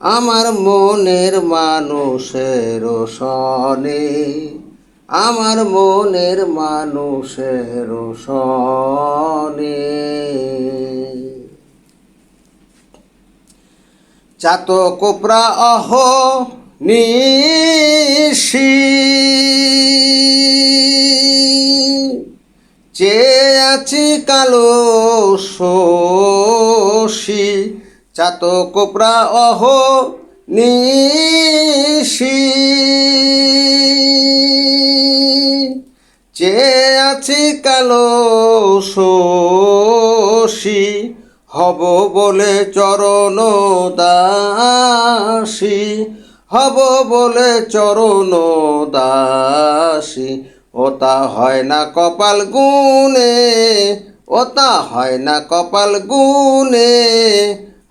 আমার মনের মানুষের সনে আমার মনের মানুষের সনে চাত কোপরা অহ নিশি, চেয়ে আছি কালো শোষী চাত কোপরা অহ নিশি। চেয়ে আছি কালো শোষী হব বলে চরণ দাসী, হব বলে চরণ দাসী। ওতা হয় না কপাল গুনে ওতা হয় না কপাল গুনে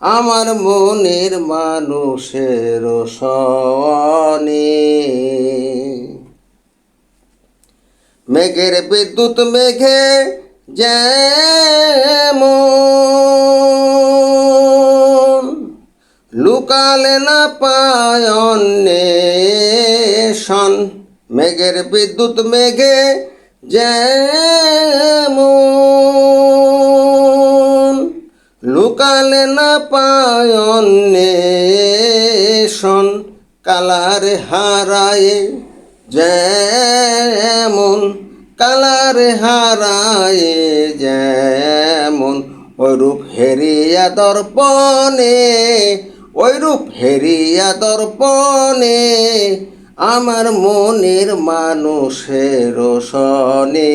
আমার মনের মানুষের সনে মেঘের বিদ্যুৎ মেঘে যেমন লুকালে না পায়ন্নেশন মেঘের বিদ্যুৎ মেঘে যেমন লুকালে না পায়ন্নেশন কালার হারায়ে যেমন, কালার হারায়ে যেমন। ওই রূপ হেরিয়া দর্পণে ওই রূপ হেরিয়া দর্পণে আমার মনের মানুষের সনে